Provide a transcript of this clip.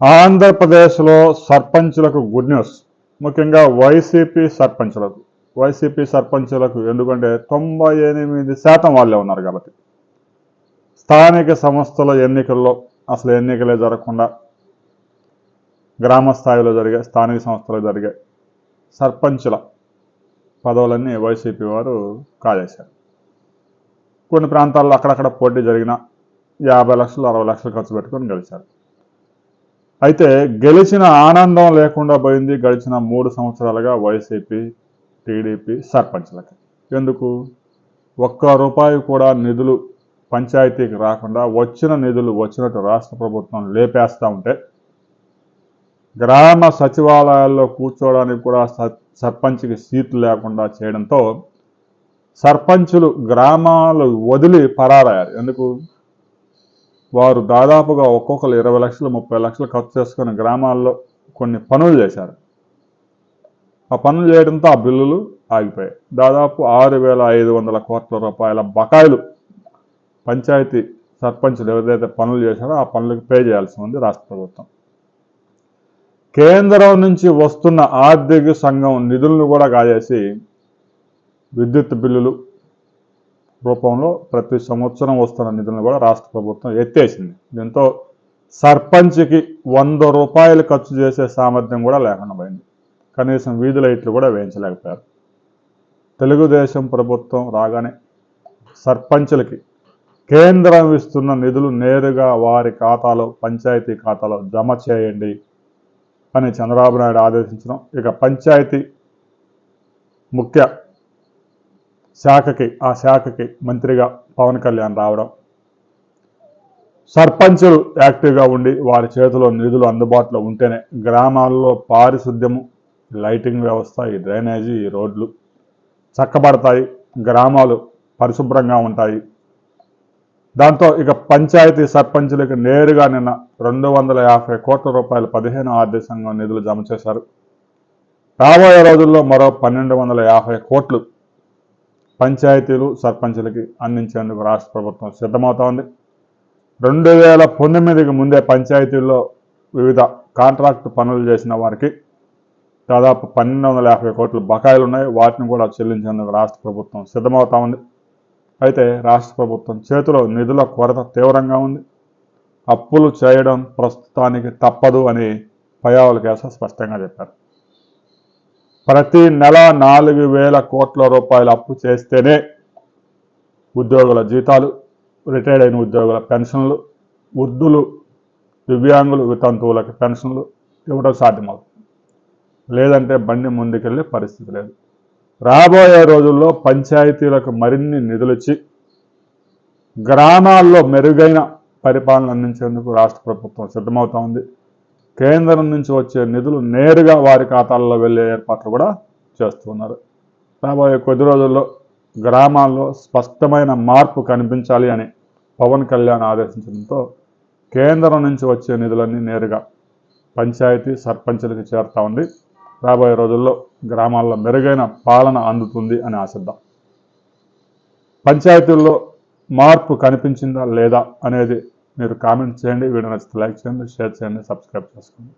ఆంధ్రప్రదేశ్లో సర్పంచులకు good news. ముఖ్యంగా వైసీపీ సర్పంచులకు. వైసీపీ సర్పంచులకు ఎందుకంటే తొంభై ఎనిమిది శాతం వాళ్ళే ఉన్నారు కాబట్టి. స్థానిక సంస్థల ఎన్నికల్లో అసలు ఎన్నికలే జరగకుండా గ్రామ స్థాయిలో జరిగే స్థానిక సంస్థలు జరిగే సర్పంచుల పదవులన్నీ వైసీపీ వారు కాజేశారు. కొన్ని ప్రాంతాల్లో అక్కడక్కడ పోటీ జరిగిన యాభై లక్షలు అరవై లక్షలు ఖర్చు పెట్టుకొని గెలిచారు. అయితే గెలిచిన ఆనందం లేకుండా పోయింది. గడిచిన మూడు సంవత్సరాలుగా వైసీపీ టీడీపీ సర్పంచ్లకి. ఎందుకు? ఒక్క రూపాయి కూడా నిధులు పంచాయతీకి రాకుండా వచ్చిన నిధులు వచ్చినట్టు రాష్ట్ర ప్రభుత్వం లేపేస్తూ ఉంటే గ్రామ సచివాలయాల్లో కూర్చోవడానికి కూడా సర్పంచ్కి సీట్లు లేకుండా చేయడంతో సర్పంచులు గ్రామాలు వదిలి పరారయ్యారు. ఎందుకు? వారు దాదాపుగా ఒక్కొక్కరు ఇరవై లక్షలు ముప్పై లక్షలు ఖర్చు చేసుకుని గ్రామాల్లో కొన్ని పనులు చేశారు. ఆ పనులు చేయడంతో ఆ బిల్లులు ఆగిపోయాయి. దాదాపు ఆరు వేల ఐదు వందల కోట్ల రూపాయల బకాయిలు పంచాయతీ సర్పంచులు ఎవరైతే పనులు చేశారో ఆ పనులకు పే చేయాల్సి ఉంది రాష్ట్ర ప్రభుత్వం. కేంద్రం నుంచి వస్తున్న ఆర్థిక సంఘం నిధులను కూడా కాజేసి విద్యుత్ బిల్లులు రూపంలో ప్రతి సంవత్సరం వస్తున్న నిధులను కూడా రాష్ట్ర ప్రభుత్వం ఎత్తేసింది. దీంతో సర్పంచ్కి వంద రూపాయలు ఖర్చు చేసే సామర్థ్యం కూడా లేకుండా పోయింది కనీసం వీధి లైట్లు కూడా వేయించలేకపోయారు. తెలుగుదేశం ప్రభుత్వం రాగానే సర్పంచులకి కేంద్రం ఇస్తున్న నిధులు నేరుగా వారి ఖాతాలో పంచాయతీ ఖాతాలో జమ చేయండి అని చంద్రబాబు నాయుడు ఆదేశించడం ఇక పంచాయతీ ముఖ్య శాఖకి ఆ శాఖకి మంత్రిగా పవన్ కళ్యాణ్ రావడం. సర్పంచులు యాక్టివ్గా ఉండి వారి చేతిలో నిధులు అందుబాటులో ఉంటేనే గ్రామాల్లో పారిశుద్ధ్యము లైటింగ్ వ్యవస్థ ఈ డ్రైనేజీ ఈ రోడ్లు చక్కబడతాయి గ్రామాలు పరిశుభ్రంగా ఉంటాయి. దాంతో ఇక పంచాయతీ సర్పంచులకు నేరుగా నిన్న రెండు వందల యాభై కోట్ల రూపాయలు పదిహేను ఆర్థికంగా నిధులు జమ చేశారు. రాబోయే రోజుల్లో మరో పన్నెండు వందల యాభై కోట్లు పంచాయతీలు సర్పంచులకి అందించేందుకు రాష్ట్ర ప్రభుత్వం సిద్ధమవుతోంది. రెండు వేల పంతొమ్మిదికి ముందే పంచాయతీల్లో వివిధ కాంట్రాక్ట్ పనులు చేసిన వారికి దాదాపు పన్నెండు వందల యాభై కోట్ల బకాయిలు ఉన్నాయి. వాటిని కూడా చెల్లించేందుకు రాష్ట్ర ప్రభుత్వం సిద్ధమవుతా ఉంది. అయితే రాష్ట్ర ప్రభుత్వం చేతిలో నిధుల కొరత తీవ్రంగా ఉంది. అప్పులు చేయడం ప్రస్తుతానికి తప్పదు అని పయావుల కేస స్పష్టంగా చెప్పారు. ప్రతి నెల నాలుగు వేల కోట్ల రూపాయలు అప్పు చేస్తేనే ఉద్యోగుల జీతాలు రిటైర్డ్ అయిన ఉద్యోగుల పెన్షన్లు వృద్ధులు దివ్యాంగులు వితంతువులకు పెన్షన్లు ఇవ్వడం సాధ్యమవుతుంది. లేదంటే బండి ముందుకెళ్ళే పరిస్థితి లేదు. రాబోయే రోజుల్లో పంచాయతీలకు మరిన్ని నిధులిచ్చి గ్రామాల్లో మెరుగైన పరిపాలన అందించేందుకు రాష్ట్ర ప్రభుత్వం సిద్ధమవుతా ఉంది. కేంద్రం నుంచి వచ్చే నిధులు నేరుగా వారి ఖాతాల్లో వెళ్ళే ఏర్పాట్లు కూడా చేస్తున్నారు రాబోయే కొద్ది రోజుల్లో గ్రామాల్లో స్పష్టమైన మార్పు కనిపించాలి అని పవన్ కళ్యాణ్ ఆదేశించడంతో కేంద్రం నుంచి వచ్చే నిధులన్నీ నేరుగా పంచాయతీ సర్పంచులకి చేరుతా ఉంది. రాబోయే రోజుల్లో గ్రామాల్లో మెరుగైన పాలన అందుతుంది అని ఆశిద్దాం. పంచాయతీల్లో మార్పు కనిపించిందా లేదా అనేది మీరు కామెంట్ చేయండి వీడియో నచ్చితే లైక్ చేయండి షేర్ చేయండి సబ్స్క్రైబ్ చేసుకోండి.